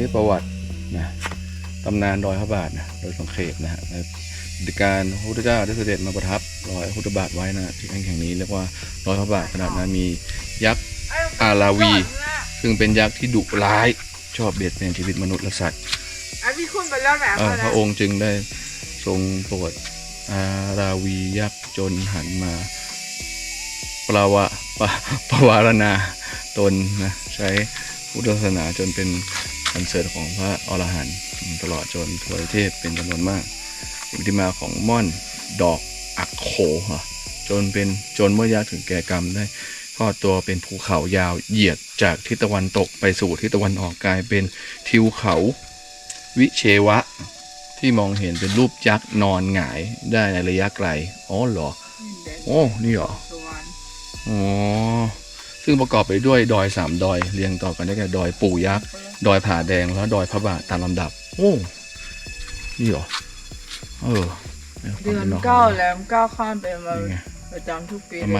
นี้ประวัตินะตำนานรอยพระบาทนะโดยสังเขปนะฮะในการพระพุทธเจ้าได้เสด็จมาประทับรอยพระพุทธบาทไว้นะที่แห่งแห่งนี้เรียกว่ารอยพระบาทขนาดนั้นมียักษ์อาลาวี ซึ่งเป็นยักษ์ที่ดุร้ายชอบเบียดเบียนชีวิตมนุษย์และสัตว์พระองค์จึงได้ทรงโปรดอาราวียักษ์จนหันมาปราวะปะปวารณาตนนะใช้พุทธศาสนาจนเป็น อนเสิร์ตของพระอรหันต์ตลอดจนถวยเทพเป็นจำนวนมากเป็นที่มาของม่อนดอกอักโขเหรอจนเป็นจนเมื่อยาถึงแก่กรรมได้ทอดตัวเป็นภูเขายาวเหยียดจากทิศตะวันตกไปสู่ทิศตะวันออกกลายเป็นทิวเขาวิเชวะ ที่มองเห็นเป็นรูปยักษ์นอนหงายได้ในระยะไกล อ๋อเหรอ โอ้ นี่เหรออ๋อซึ่งประกอบไปด้วยดอยสามดอยเรียงต่อกันได้แก่ดอยปู่ยักษ์ ดอยผาแดงแล้วดอยพระบาทตามลำดับ โอ้นี่เหรอ เออเดือนเก้าแล้วเก้าข้ามเป็นมานี่ไงประจำทุกปี ประมาณ